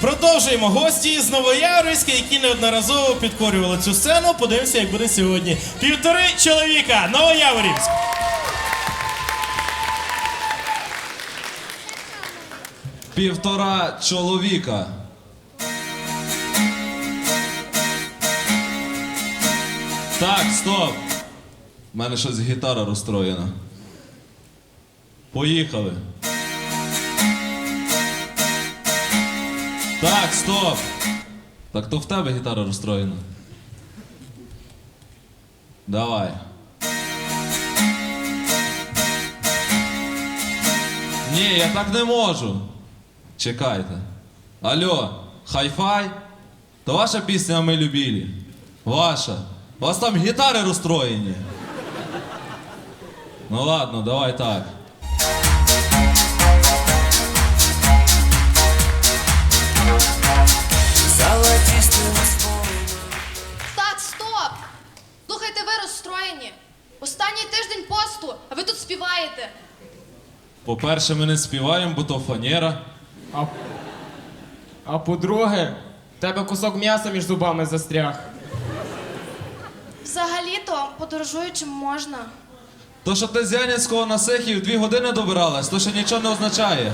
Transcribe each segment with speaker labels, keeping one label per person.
Speaker 1: Продовжуємо гості з Новояврівська, які неодноразово підкорювали цю сцену. Подивимося, як буде сьогодні. Півтори чоловіка. Новояворівськ.
Speaker 2: Півтора чоловіка. Так, стоп. У мене щось гітара розстроєна. Поїхали. Так, стоп. Так то в тебе гітара розстроєна. Давай. Ні, я так не можу. Чекайте. Алло, хай-фай? То ваша пісня ми любили. Ваша. У вас там гітари розстроєні. Ну ладно, давай так.
Speaker 3: Так,
Speaker 2: По-перше, ми не співаємо, бо то фанера.
Speaker 4: А, а по-друге, в тебе кусок м'яса між зубами застряг.
Speaker 3: Взагалі-то подорожуючим можна.
Speaker 2: То, що ти з Янівського на Сихів дві години добиралась, то ще нічого не означає.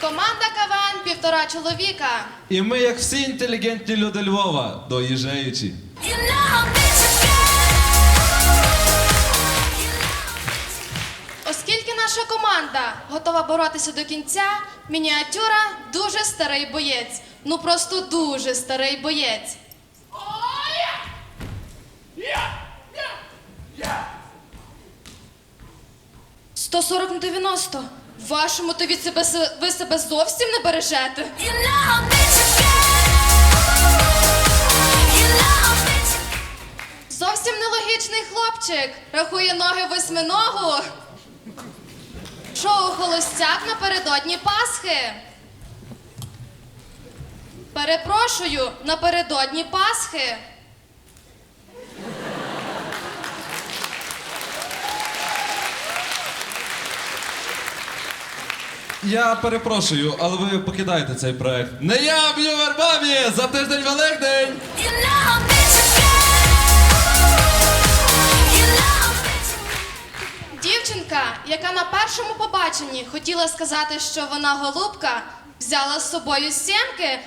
Speaker 3: Команда КВН півтора чоловіка.
Speaker 2: І ми, як всі інтелігентні люди Львова, доїжджаючи.
Speaker 3: Оскільки наша команда готова боротися до кінця, мініатюра дуже старий боєць. Ну просто дуже старий боєць. Сто сорок на 90. Вашому то від себе ви себе зовсім не бережете. Зовсім нелогічний хлопчик. Рахує ноги восьминогу. Шоу Холостяк напередодні Пасхи. Перепрошую, напередодні Пасхи.
Speaker 2: Я перепрошую, але ви покидаєте цей проект. Не я б'ю вербамі за тиждень Великдень!
Speaker 3: Дівчинка, яка на першому побаченні хотіла сказати, що вона голубка, взяла з собою сімки.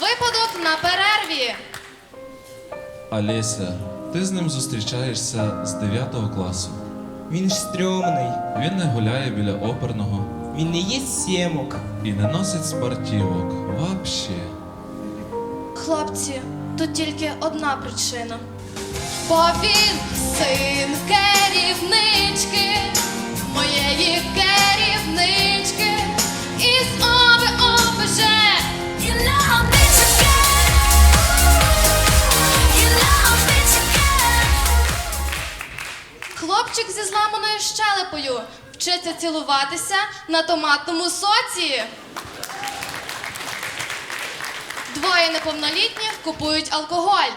Speaker 3: Випадок на перерві.
Speaker 2: Олеся, ти з ним зустрічаєшся з 9 класу.
Speaker 4: Він ж стрьомний.
Speaker 2: Він не гуляє біля оперного
Speaker 4: Він не їсть сімок.
Speaker 2: і не носить спортівок. Вообще.
Speaker 3: Хлопці, тут тільки одна причина. Бо він син керівнички, Хлопчик зі зламаною щелепою вчиться цілуватися на томатному соці. Двоє неповнолітніх купують алкоголь.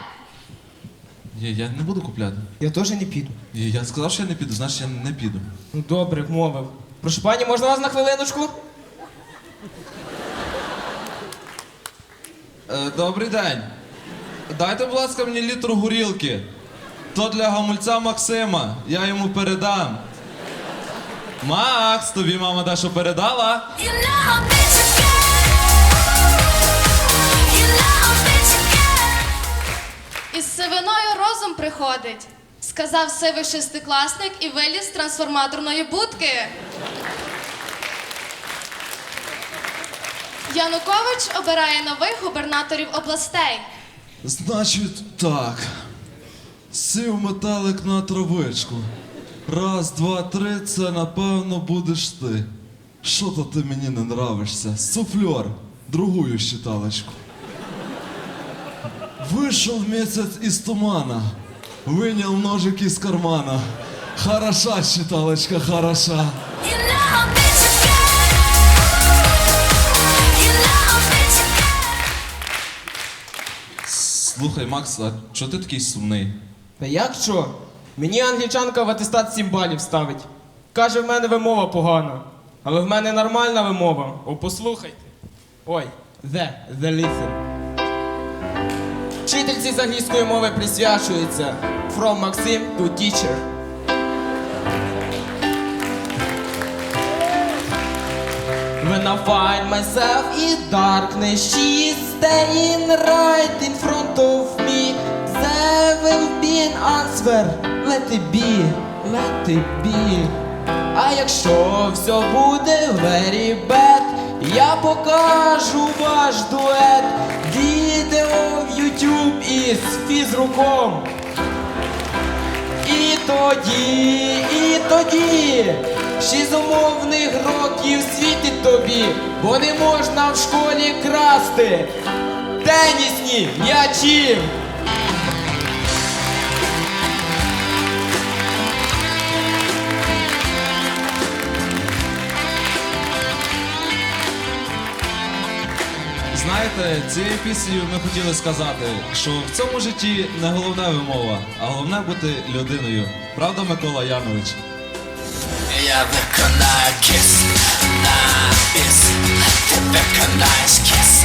Speaker 2: Ні, я не буду купляти.
Speaker 4: Я теж не піду.
Speaker 2: Ні, Я сказав, що я не піду, значить я не піду.
Speaker 4: Ну добре, вмовив. Прошу пані, можна вас на хвилиночку?
Speaker 2: Е, добрий день. Дайте, будь ласка, мені літр горілки. То для гамульця Максима. Я йому передам. Макс, тобі мама дещо передала?
Speaker 3: Із сивиною розум приходить, сказав сивий шестикласник і виліз з трансформаторної будки. Янукович обирає нових губернаторів областей.
Speaker 2: Значить, так. Сів метелик на травичку. Раз, два, три, це напевно будеш ти. Що то ти мені не нравишся? Суфльор, другую считалочку. Вышел месяц из тумана, вынял ножик из кармана. Хороша считалочка, хороша. Слухай, Макс, а чого ти такий сумний?
Speaker 4: Та як що? Мені англічанка в атестат 7 балів ставить. Каже, в мене вимова погана. Але в мене нормальна вимова. О, послухайте. Ой, the, the listen. Вчительці з англійської мови присвячується From Maxim to teacher. When I find myself in darkness, she is staying right in front of me. Be answer. Let it be, let it be. А якщо все буде very bad, я покажу ваш дует. Відео в YouTube із фізруком. І тоді, і тоді шість умовних років світить тобі, бо не можна в школі красти тенісні м'ячі.
Speaker 2: Знаєте, цією піснею ми хотіли сказати, що в цьому житті не головна вимова, а головне бути людиною. Правда, Микола Янович?
Speaker 5: Я виконаю кіс на біс, ти виконаєш кіс